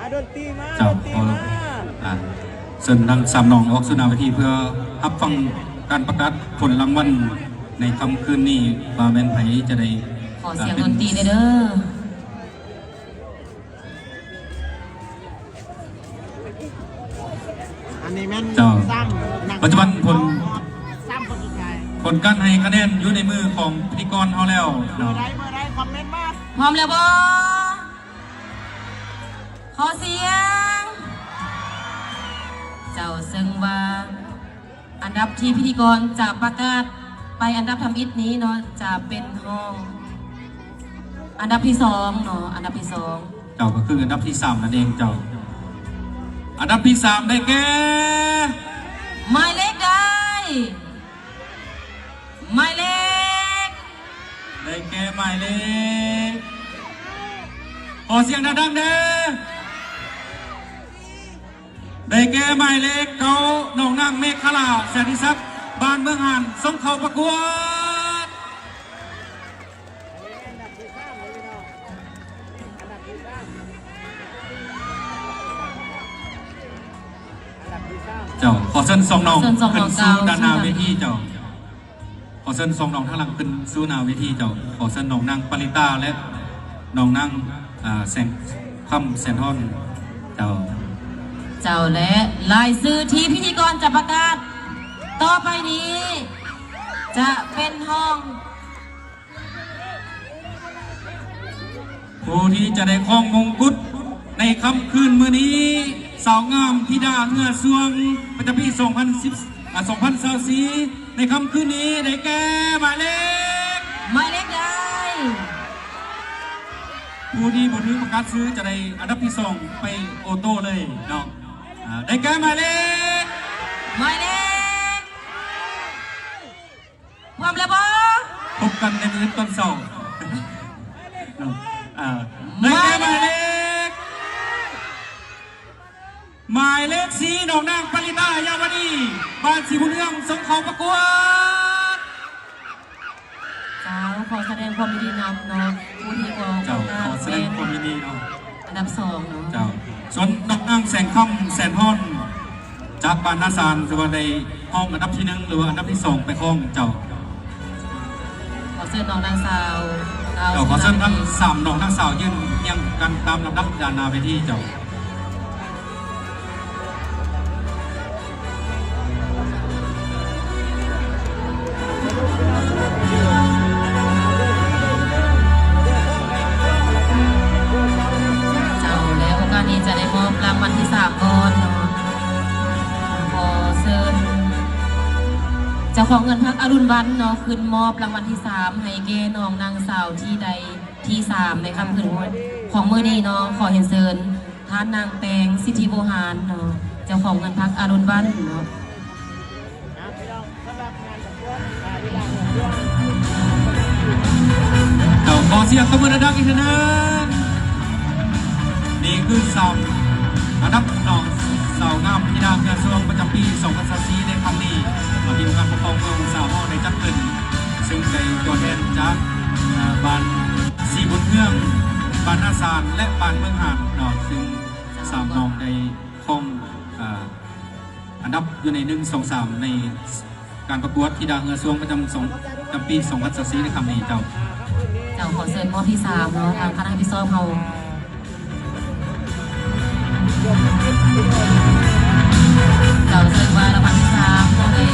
อะดนตรีมาเจ้าดนตรีขอมาอ่าเชิญทางสามน้องออกสุนาเวทีเพื่อรับฟังการประกาศผลรางวัลในค่ำคืนนี้ว่าแม่นไผจะได้ขอเสียงดนตรีหน่อยเด้ออันนี้แม่นเจ้าซ้ำหนังปัจจุบันผลซ้ำคนสุดท้ายผลการให้คะแนนอยู่ในมือของพิธีกรเขาแล้วเบอเนาะร์ใดเบอร์ใดคอมเมนต์มา พร้อมแล้วบ่ข อเสียง เจ้าซึ่งว่า อันดับที่พิธีกรจะประกาศไปอันดับทำอิฐนี้เนาะจะเป็นห้อง อันดับที่สองเนาะอันดับที่สองเจ้าก็คืออันดับที่สามนั่นเองเจ้า อันดับที่สามได้แก่หมายเลขได้หมายเลขได้แก่หมายเลขขอเสียงดังๆเด้อ ได้แก่หมายเลขเขาหนองนางเมฆขลาแสนทิศักดิ์บ้านเมืองหานส่งเขาประกวดเจ้าขอเส้นสองน้องเชิญสองน้ขึ้อนงสู้ด้านหน้าเวทีเจ้า ขอเส้นสองน้องทั้างหลังขึ้นสู้หน้าเวทีเจ้า ขอเส้นน้องนางปริตาและน้องนางอ่าแสงคำแสนท่อนเจ้า เจ้าและลายซื้อที่พิธีกรจะประกาศ ต่อไปนี้ จะเป็นห้อง ผู้ที่จะได้ครองมงกุฎในค่ำคืนมื้อนี้ สาวงามพิดาเงือสวงประจำปี2010อ่า2024ในค่ำคืนนี้ได้แก่หมายเลขหมายเลขใดผู้ที่บนถือประกาศซื้อจะได้อันดับที่สองไปโอโต้เลยเนาะอ่า ได้แก่หมายเลขหมายเลขพร้อมแล้วบ่พบกันในมื้อตอนเสาร์เนาะอ่าได้แก่หมายเลขหมายเลขสีหนองนางปริตายาวดีบ้านสีบุญเรืองสงเขาประกวดสาวขอแสดงความยินดีนำเนาะผู้ที่กองเจ้าขอแสดงความยินดีเนาะอันดับสองเนาะเจ้า ส่วนน้องอ้างแสงค่ำแสนห้อน จากบ้านนาซานหรือว่าในห้องอันดับที่หนึ่งหรือว่าอันดับที่สองไปห้องเจ้าขอเชิญน้องนางสาวดาวเจ้าขอเชิญทั้งศิลาสามน้องทั้งสาวยืนเรียังกันตามลำดับดานหนาไปที่เจ้าเจ้า จ้าของเงินพักอรุณวันเนาะขึ้นมอบรางวัลที่สามให้แก่น้องนางสาวที่ใดที่สามในคำคืนของมือนี้เนาะขอเห็นเชิญท่านนางแปงสิทธิโบหารเนาะเจ้าของเงินพักอรุณวันเนาะอะพี่น้องสำหรับงาของเจ้าขอเสียงตบมือดังอีกทีนึงนี่คือสามอันดับน้อง สาวงามพิดาเงินสวงประจำปี2024ในครั้งนี้มาทีมการปกครองเมืองสาวห้อในจัดขึ้น ซึ่งเป็นตัวแทนจากบ้านสีบุญเมืองบ้านนาซานและบ้านเมืองหานเนาะซึ่งสามน้องได้ครองอันดับอยู่ในหนึ่งสองสามในการประกวดธิดาเงือสวงประจำสองประจำปี2024ในครั้งนี้เจ้า เจ้าขอเชิญมอบที่สามเนาะทางคณะพิซซ้อมเขา เจ้าเชิญว่ารางวัลที่สามเนาะเลย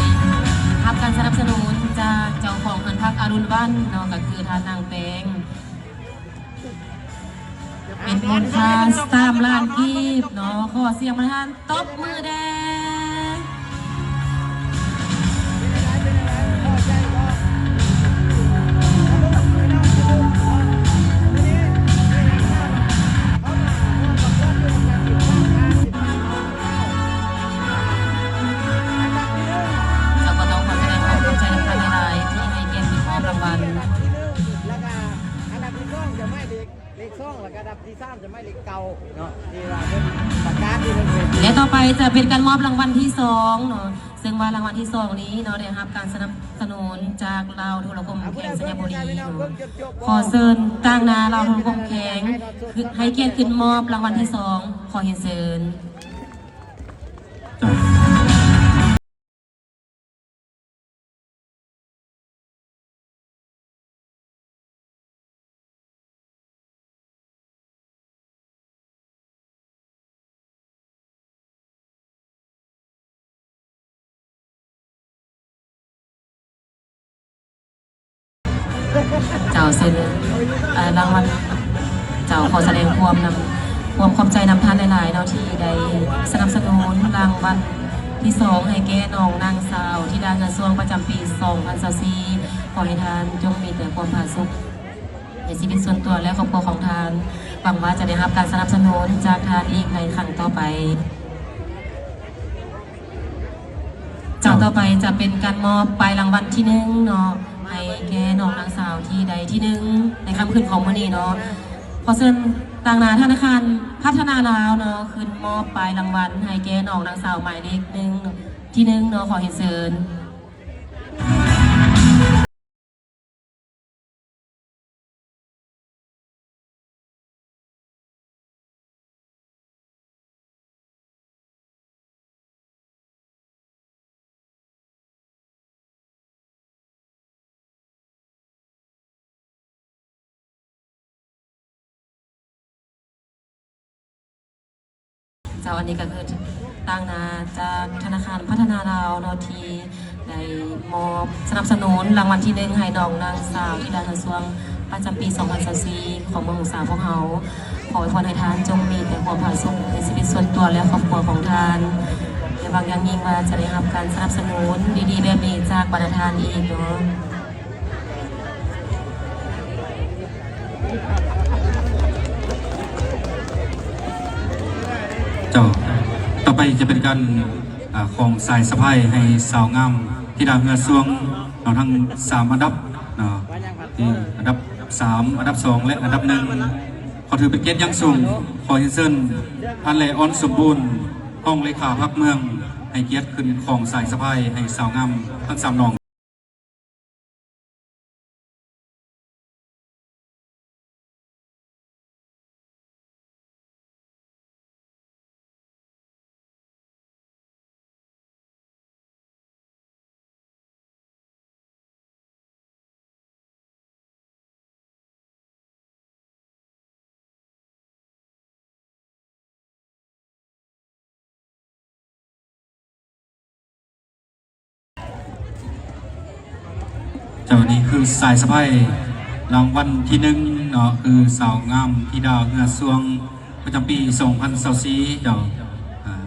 รับการสนับสนุนจากเจ้าของเงินพักอรุณวันเนาะก็คือทานนางแปงเป็นมูลค่าสามล้านกีบเนาะขอเสียงประธานตบมือแดง แล้วก็ดับที่สามจะไม่เล็กเก่าเนาะที่ว่าเป็นประกาศที่เป็นเวทีและต่อไปจะเป็นการมอบรางวัลที่สองเนาะซึ่งว่ารางวัลที่สองนี้เนาะได้รับการสนับสนุนจากเราวโทรคมแข่งสัญญาบุรีเนาะขอเชิญตั้งนาเราวโทรคมแข่งให้เกียรติขึ้นมอบรางวัลที่สองขอเห็นเชิญ เจ้าเซ็นรางวัลเจ้าขอแสดงความนำความขอบใจนำท่านหลายๆเนาะที่ได้สนับสนุนรางวัลที่สองให้แก่น้องนางสาวที่ด้เงินส่วงประจำปี2024ขอให้ทานจงมีแต่ความผาสุกในชีวิตส่วนตัวและครอบครัวของทานหวังว่าจะได้รับการสนับสนุนจากทานอีกในครั้งต่อไปจากต่อไปจะเป็นการมอบปลายรางวัลที่หนึ่งเนาะ ให้แก่น้องนางสาวที่ใดที่หนึ่งในค่ำคืนของวันนี้เนาะขอเชิญต่างนาธนาคารพัฒนาลาวเนาะคืนมอบปลายรางวัลให้แก่น้องนางสาวหมายเลขหนึ่งที่หนึ่งเนาะขอเห็นเชิญ จ้าอันนี้ก็คือต่างนาจากธนาคารพัฒนาลาวเนาะที่ได้มอบสนับสนุนรางวัลที่หนึ่งให้น้องนางสาวที่ด้กระทรวงประจำปี2024ของเมืองสาวพวกเขาขอให้พรให้ทานจงมีแต่ความผาสุกในชีวิตส่วนตัวและครอบครัวของทานและบางอย่างยิ่งว่าจะได้รับการสนับสนุนดีๆแบบนี้จากบรรดาทานอีกเนาะ จ้าต่อไปจะเป็นการอ่าของสายสะพายให้สาวงามที่ดาวเงือซวงเราทั้งสามอันดับนะที่อันดับสามอันดับสองและอันดับหนึ่งขอถือเป็นเกียรติยังสูงขอเชิญเชิญท่านเลออนสมบูรณ์ ห้องเลขาพักเมือง ให้เกียรติขึ้นของสายสะพายให้สาวงามทั้งสามน้อง เจ้านี้คือสายสะพายรางวัลที่หนึ่งเนาะคือสาวงามที่ดาวเงือซวงประจำปี2024เจ้า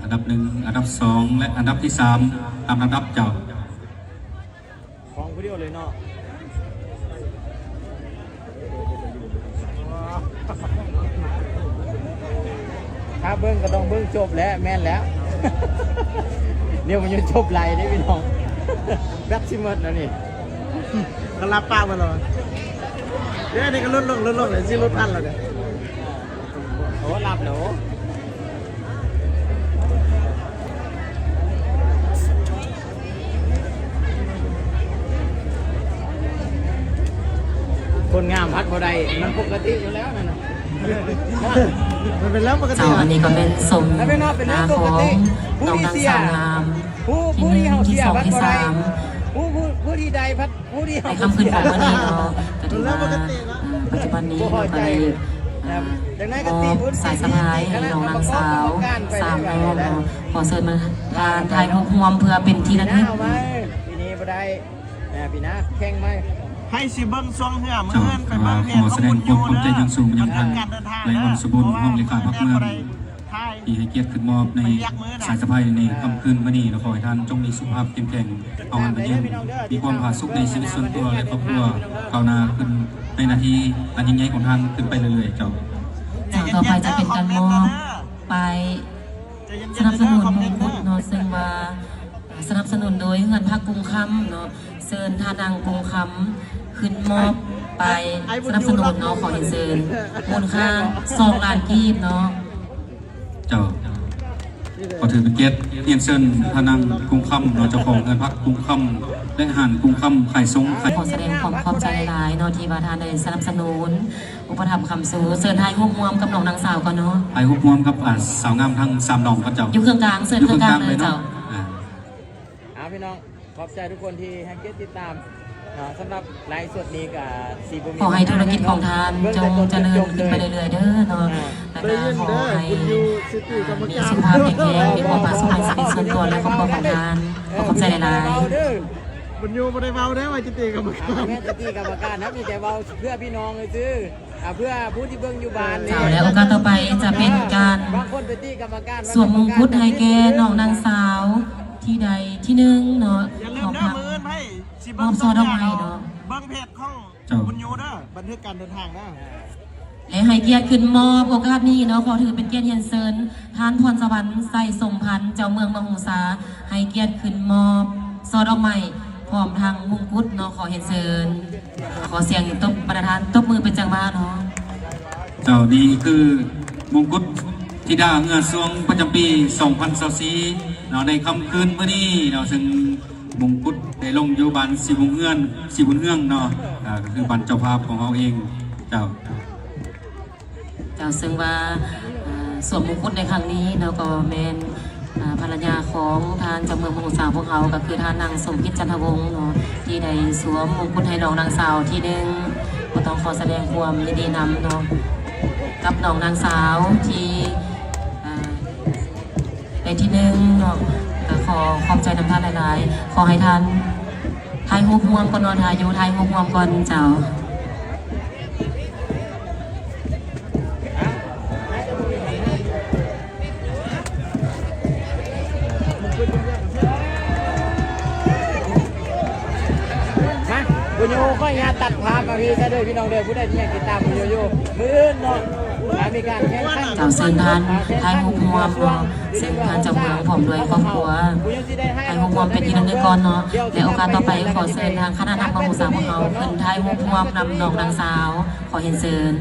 อันดับหนึ่งอันดับสองและอันดับที่สามตามลำดับเจ้าของผู้เดียวเลยเนาะถ้าเบิ้งก็ต้องเบิ้งจบแล้วแม่นแล้วเนี่ยมันยังจบไหลได้พี่น้องแบตซิมเมอร์แล้วนี่ ก็รับปากมาเลยเดี๋ยวนี้ก็ลดลงลดลงเลยสิลดพันแล้วเนี่ยโอ้หลับหนูคนงามพัดบ่ได้มันปกติอยู่แล้วนั่นน่ะมันเป็นเรื่องปกติเจ้าอันนี้ก็เป็นสมแล้วเป็นว่าเป็นเรื่นาองปขกองติน้องนางสาวงามผู้ที่ผู้หที่นึ่งเฮาที่เสียสองพัดที่บ่ได้สาม ผู้ผู้ผู้ที่ใดพัดผู้ที่ในเฮาค่ำคืนของวันนี้เนาะก็ถือว่าปัจจุบันนี้บ่พอเราใจก็ได้นะครับดังนั้นมก็อตีบพื้นสายสะพายให้น้องนางสาวสามน้องเนาะขอเชิญมาทานถ่ายรูปรวมเพื่อเป็นที่ระปีหลึน้ากเอาไหมปีนี้บ่ได้นะปีหน้าแข่งไหมให้สิเบิ้งซองเหือมือเจ้าเงินไปว่าเบิ้งขอแสดงความขอบใจอย่างสูงยังท่านและออนสมบูรณ์ห้องเลขาพักเมือง ที่ให้เกียรติขึ้นมอบในสายสะพายในค่ำคืนวันนี้เราขอให้ท่านจงมีสุขภาพเข้มแข็งเอาอันเป็นเยี่ยมมีความผาสุกในชีวิตส่วนตัวและครอบครัวก้าวหน้าขึ้นในนาทีอันยิ่งใหญ่ของท่านขึ้นไปเรื่อยๆเจ้าจากต่อไปจะเป็นการมอบไปสนับสนุนมงกุฎเนาะซึ่งว่าสนับสนุนโดยเงินภาคกรุงคำเนาะเซินท่าดังกรุงคำขึ้นมอบไปสนับสนุนเนาะขอเห็นเซินมูลค่าสองล้านกีบเนาะ เจ้าก็ถือเป็นเกียรติเรียนเชิญพนังกรุงคำเราเจ้าของเงินพักกรุงคำและหันกรุงคำไข่ทรงไข่ขอแสดงความขอบใจหลายๆเนาะที่ว่าทานได้สนับสนุน อุปถัมภ์คำสูเสิร์นไทยห่วงมวมกับน้องนางสาวก่อนเนาะไอ้ฮุบมวมกับอ่าสาวงามทั้งสามน้องพระเจ้าอยู่เครื่องกลางเสิร์นเครื่องกลางเลยเจ้าอ่าเอาพี่น้องขอบใจทุกคนที่ให้เกียรติติดตามเนาะ สำหรับไลฟ์สดนี้กับสีบุญขอให้ธุรกิจของทานจงเจริญขึ้นไปเรื่อยๆเด้อเนาะแล้วได้ก็ยินขอเด้อให้คุณยูซิตี้กรรมมีการสุขภาพแข็งแรงมีความประสบความสำเร็จส่วนตัวและครอบครัวของทานขอขอบใจหลายเด้อคุณยูไม่ได้เบาได้อว่าจิตีกรรมเอาการแม่จะตีกรรมการนะมีแต่เบาเพื่อพี่น้องเลยซื้ออ่าเพื่อผู้ที่เบิ่งอยู่บ้านๆนี่เจ้าและโอกาสต่อไปจะเป็นการบางคนไปตีกรรมการสวมมงกุฎให้แก่น้องนางสาวที่ใดที่หนึ่งเนาะอย่าลืขมอบเด้อพักมืออนให้ สิมอบซอดอกไม้เนาะเบิ้งเพจของคุณยูเด้อบันทึกการเดินทางเด้อและให้เกียรติขึ้นมอบโอกาสนี้เนาะขอถือเป็นเกียรติเฮียนเซินท่านพรสวรรค์ใส่สมพันธ์เจ้าเมืองมหงสาให้เกียรติขึ้นมอบซอดอกไม้พร้อมทางมงกุฎเนาะขอเฮียนเซินขอเสียงตบประธานตบมือเป็นจังหวะเนาะเจ้านี้คือมงกุฎธิดาเงือสวงประจำปี 2024เนาะในค่ำคืนมื้อนี้เนาะซึ่ง มงกุฎได้ลงอยู่บ้านสีบุญเฮือนสีบุญเฮืองเนาะอ่าก็คือบ้านเจ้าภาพของเราเองเจ้า เจ้าซึ่งว่าอ่าสวมมงกุฎในครั้งนี้เนาก็แมนอ่าภรรยาของทานเจ้าเมืองมงสาวพวกเขาก็คือทานนางสมพิษจันทวงศ์เนาะที่ได้สวมมงกุฎให้น้องนางสาวที่หนึ่งก็ต้องขอแสดงความยินดีนำเนาะกับน้องนางสาวที่อ่าเป็นที่หนึ่งเนาะ ขอขอบใจนำท่านหลายๆ ขอให้ท่านทายหูพวงก่อนนอนทายอยู่ทายหูพวงก่อนเจ้ามาบุญโยก็อย่าตัดภาพมาพี่ซะด้อพี่น้องเด้อผู้ใดที่อยากติดตามบุญโยโย่มืออื่นเนาะ มาการแข่งขันเจ้าเซินทานทายหูพวมเนาะซึ่งทานจากเมืองผมด้วยครอบครัวทายหูพวมเป็นที่นึ่งในก่อนเนาะและโอกาสต่อไปขอเซินทางคณะนำมาหูสาวของเขาขึ้นทายหูพวมนำน้องนางสาว ขอเห็นเซิน